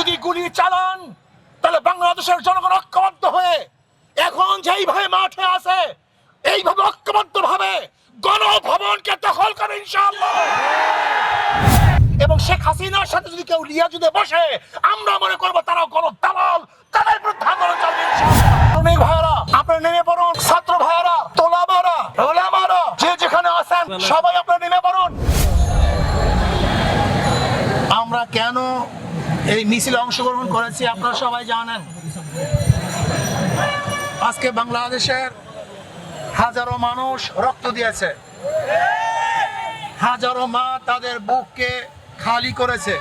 যদি গুলি চালান, তাহলে বাংলাদেশের জনগণ ঐক্যবদ্ধ হয়ে এখন যেইভাবে মাঠে আছে, এইভাবে ঐক্যবদ্ধ ভাবে গণভবনকে দখল করে এবং শেখ হাসিনার সাথে যদি কেউ লিয়া যদি বসে, আমরা মনে করব তারা গণ দালাল তাদের বিরুদ্ধে আন্দোলন চালবে। শ্রমিক ভাইয়েরা, আপনারা নেমে পড়ুন। ছাত্র ভাইয়েরা তোলা মারা ওলা মারা যে যেখানে আছেন, সবাই আপনারা নেমে পড়ুন। আমরা কেন এই মিছিলে অংশগ্রহণ করেছি, আপনারা সবাই জানেন। আজকে বাংলাদেশের হাজারো মানুষ রক্ত দিয়েছে। হাজারো মা তাদের বুককে খালি করেছে।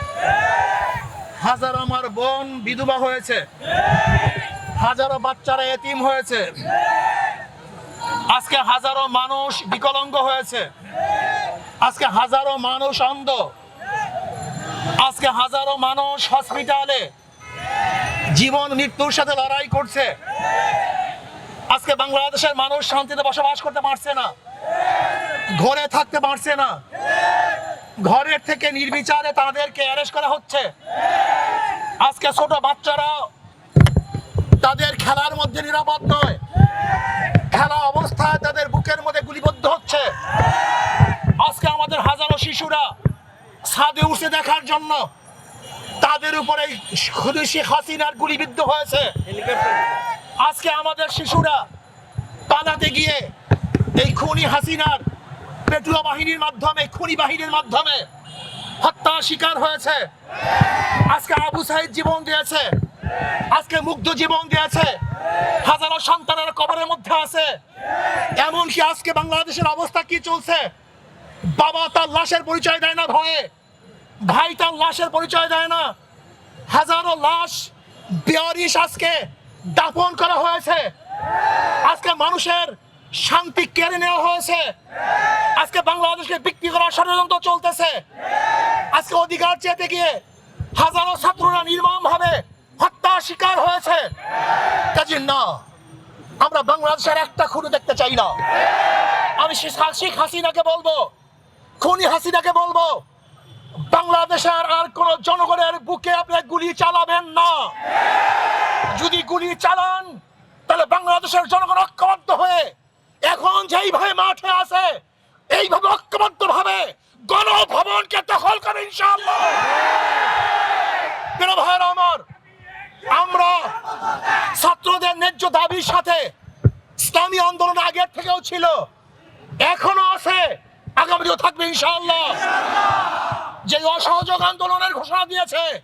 হাজারো আমার বোন বিধবা হয়েছে। হাজারো বাচ্চারা এতিম হয়েছে। আজকে হাজারো মানুষ বিকলাঙ্গ হয়েছে। আজকে হাজারো মানুষ অন্ধ। আজকে হাজারো মানুষ হসপিটালে জীবন মৃত্যুর সাথে লড়াই করছে। আজকে বাংলাদেশের মানুষ শান্তিতে বসবাস করতে পারছে না। ঘরে থাকতে পারছে না। ঘরের থেকে নির্বিচারে তাদেরকে অ্যারেস্ট করা হচ্ছে। আজকে ছোট বাচ্চারা তাদের খেলার মধ্যে নিরাপদ নয়। খেলা অবস্থায় তাদের বুকের মধ্যে গুলিবদ্ধ হচ্ছে। আজকে আমাদের হাজারো শিশুরা ছাদে উঠে দেখার জন্য তাদের উপরে শুধু হাসিনার গুলিবিদ্ধ হয়েছে। আজকে আমাদের শিশুরা পালাতে গিয়ে এই খুনি হাসিনার পেটুয়া বাহিনীর মাধ্যমে, খুনি বাহিনীর মাধ্যমে হত্যা শিকার হয়েছে। আজকে আবু সাইদ জীবন দিয়েছে। আজকে মুগ্ধ জীবন দিয়েছে। হাজারো সন্তানের কবরের মধ্যে আছে। এমনকি আজকে বাংলাদেশের অবস্থা কি চলছে, বাবা তার লাশের পরিচয় দেয় না ভয়ে। ভাই তার লাশের পরিচয় দেয় না। হাজারো লাশ বেয়ারিশ আজকে দাপন করা হয়েছে। আজকে মানুষের শান্তি কেড়ে নেওয়া হয়েছে। আজকে বাংলাদেশকে বিক্রি করার ষড়যন্ত্র চলতেছে। আজকে অধিকার চেতে গিয়ে হাজারো ছাত্ররা নির্মম ভাবে হত্যা শিকার হয়েছে। কাজে, না, আমরা বাংলাদেশের একটা খুনি দেখতে চাই না। আমি শেখ হাসিনাকে বলব। খুনি হাসিনাকে বলব। বাংলাদেশের আর কোন জনগণের বুকে আপনি গুলি চালাবেন না। যদি গুলি চালান, তাহলে বাংলাদেশের জনগণ ঐক্যবদ্ধ হয়ে এখন যেইভাবে মাঠে আছে, এইভাবে ঐক্যবদ্ধ ভাবে গণভবনকে দখল করে ভাইয়েরা আমার, আমরা ছাত্রদের ন্যায্য দাবির সাথে ইসলামী আন্দোলন আগের থেকেও ছিল, এখনও আছে আগামীও থাকবে ইনশাআল্লাহ। যে অসহযোগ আন্দোলনের ঘোষণা দিয়েছে,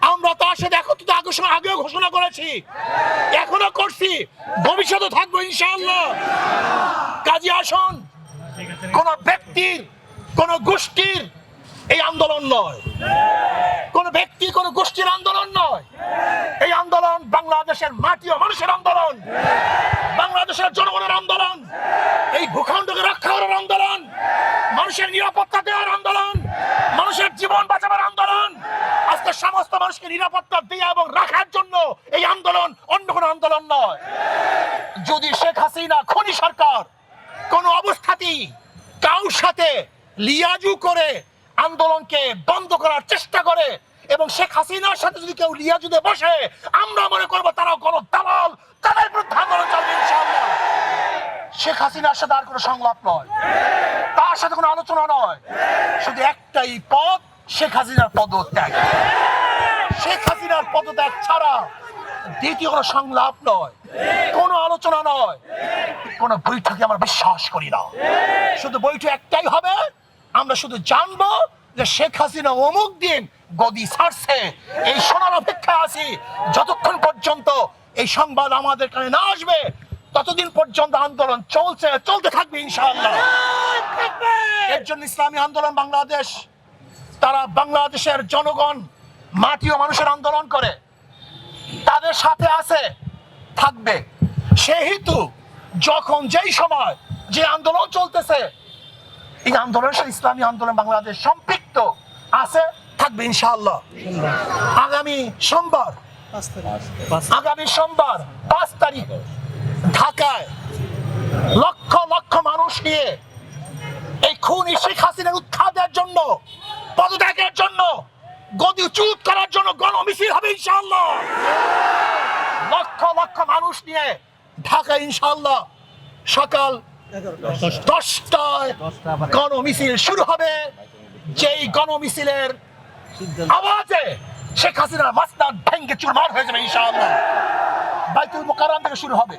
আমরা তার সাথে একত্রিত আগে- আগেও ঘোষণা করেছি। এখনও করছি, ভবিষ্যতে থাকব ইনশাআল্লাহ। কাজী আসন, কোন ব্যক্তির, কোন গোষ্ঠীর এই আন্দোলন নয়। কোন ব্যক্তি, কোন গোষ্ঠীর আন্দোলন নয়। এই আন্দোলন বাংলাদেশের মাটি ও মানুষের আন্দোলন। বাংলাদেশের জনগণের আন্দোলন। এই ভূখণ্ডকে রক্ষা করার আন্দোলন। মানুষের নিরাপত্তা দেওয়ার মানুষের জীবন বাঁচাবার আন্দোলন। আজকে সমস্ত মানুষকে নিরাপত্তা দেওয়া এবং রাখার জন্য এই আন্দোলন অন্য কোনো আন্দোলন নয়। যদি শেখ হাসিনা, খনি সরকার কোন অবস্থাতেই কাউর সাথে লিয়াজু করে আন্দোলনকে বন্ধ করার চেষ্টা করে এবং শেখ হাসিনার সাথে যদি কেউ লিয়াজুতে বসে, আমরা মনে করব তারা গণ দালাল তাদের বিরুদ্ধে আন্দোলন ইনশাআল্লাহ শেখ হাসিনার সাথে আর কোনো সংলাপ নয়। তার সাথে কোনো আলোচনা নয়। শুধু একটাই পদ, শেখ হাসিনার পদত্যাগ। শেখ হাসিনার পদত্যাগ ছাড়া দ্বিতীয় কোনো সংলাপ নয়, কোনো আলোচনা নয়, কোনো বৈঠকে আমরা বিশ্বাস করি না। শুধু বৈঠক একটাই হবে, আমরা শুধু জানব যে শেখ হাসিনা অমুক দিন গদি ছাড়ছে। এই শোনার অপেক্ষা আছি। যতক্ষণ পর্যন্ত এই সংবাদ আমাদের কানে না আসবে ততদিন পর্যন্ত আন্দোলন চলছে চলতে থাকবে ইনশাআল্লাহ। এর জন্য ইসলামী আন্দোলন বাংলাদেশ তারা বাংলাদেশের জনগণ মাটি ও মানুষের আন্দোলন করে তাদের সাথে আছে থাকবে। সেহেতু যখন যেই সময় যে আন্দোলন চলতেছে এই আন্দোলনের সাথে ইসলামী আন্দোলন বাংলাদেশ সম্পৃক্ত আছে থাকবে ইনশাআল্লাহ। আগামী সোমবার আগামী সোমবার পাঁচ তারিখ ঢাকায় লক্ষ লক্ষ মানুষ নিয়ে এই খুনি শেখ হাসিনার উৎখাতের জন্য, পদত্যাগের জন্য, গদি চুত করার জন্য গণ মিছিল হবে ইনশাআল্লাহ। লক্ষ লক্ষ মানুষ নিয়ে ঢাকা ইনশাআল্লাহ সকাল দশটায় গণ মিছিল শুরু হবে। যেই গণ মিছিলের আওয়াজে শেখ হাসিনার মাস্তান ভেঙ্গে চুরমার হয়ে যাবে ইনশাআল্লাহ। বাইতুল মোকাররম থেকে শুরু হবে।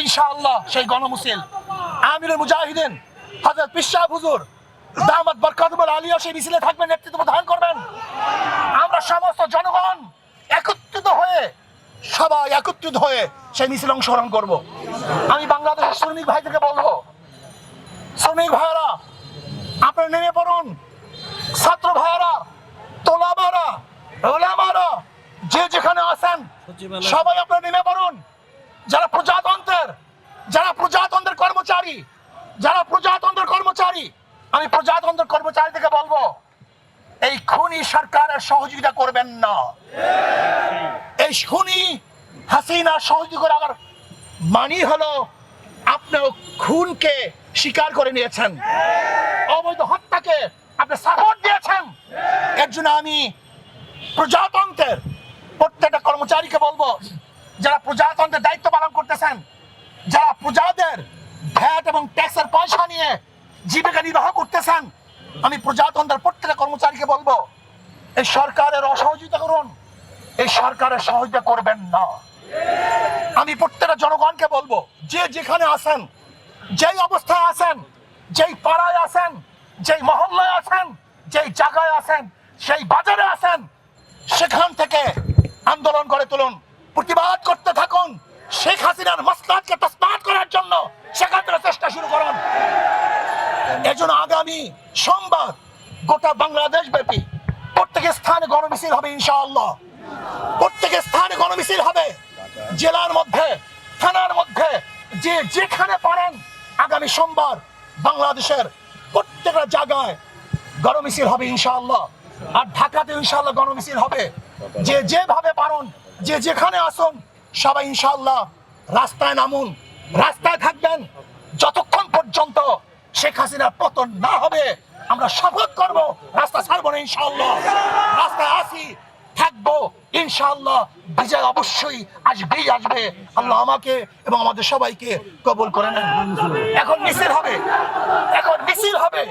ইনশাআল্লাহ সেই গণমুসিল। আমিরুল মুজাহিদিন হযরত পিশাব হুজুর দামাত বরকাতুল আলিয়া সেই মিছিলে থাকবেন নেতৃত্ব প্রদান করবেন। আমরা সমস্ত জনগণ একত্রিত হয়ে সবাই একত্রিত হয়ে সেই মিছিলে অংশগ্রহণ করব। আমি বাংলাদেশের শ্রমিক ভাইদেরকে বলব শ্রমিক ভাইয়েরা আপনারা নেমে পড়ুন। ছাত্র ভাইয়েরা তোলামারা ওলামারা যে যেখানে আছেন সবাই আপনারা নেমে পড়ুন। যারা প্রজাতন্ত্রের যারা প্রজাতন্ত্রের কর্মচারী, যারা প্রজাতন্ত্রের কর্মচারী, আমি প্রজাতন্ত্রের কর্মচারীদেরকে বলব, এই খুনি সরকারের সহযোগিতা করবেন না। এই খুনি হাসিনা সহযোগিতা করে আবার মানি হলো আপনিও খুনকে স্বীকার করে নিয়েছেন। অবৈধ হত্যাকে আপনি সাপোর্ট দিয়েছেন। এর জন্য আমি প্রজাতন্ত্রের প্রত্যেকটা কর্মচারীকে বলব যারা প্রজাতন্ত্রের দায়িত্ব পালন করতেছেন, যারা প্রজাদের ভ্যাট এবং ট্যাক্সের পয়সা নিয়ে জীবিকা নির্বাহ করতেছেন, আমি প্রজাতন্ত্রের প্রত্যেকটা কর্মচারীকে বলব, এই সরকারের অসহযোগিতা করুন, এই সরকারের সহযোগিতা করবেন না। আমি প্রত্যেকটা জনগণকে বলব, যে যেখানে আছেন, যেই অবস্থায় আছেন, যেই পাড়ায় আছেন, যেই মহল্লায় আছেন, যেই জায়গায় আছেন, সেই বাজারে আছেন, সেখান থেকে আন্দোলন করে তুলুন। প্রতিবাদ করতে থাকুন। শেখ হাসিনার মসলাদকে তসমাত করার জন্য সেখান চেষ্টা শুরু করুন। এজন্য আগামী সোমবার গোটা বাংলাদেশ ব্যাপী প্রত্যেক স্থানে গণমিছিল হবে ইনশাআল্লাহ। প্রত্যেক স্থানে গণমিছিল হবে। জেলার মধ্যে, থানার মধ্যে, যে যেখানে পারেন আগামী সোমবার বাংলাদেশের প্রত্যেকটা জায়গায় গণমিছিল হবে ইনশাআল্লাহ। আর ঢাকাতে ইনশাআল্লাহ গণমিছিল হবে। যে যেভাবে পারুন যে যেখানে আসুন, সবাই ইনশাল্লাহ রাস্তায় নামুন, রাস্তায় থাকবেন। যতক্ষণ পর্যন্ত শেখ হাসিনার পতন না হবে, আমরা শপথ করব, রাস্তা ছাড়বো না ইনশাল্লাহ রাস্তায় আসি, থাকব, ইনশাআল্লাহ। বিজয় অবশ্যই আসবেই আসবে। আল্লাহ আমাকে এবং আমাদের সবাইকে কবুল করে নেন। এখন মিছিল হবে। এখন মিছিল হবে।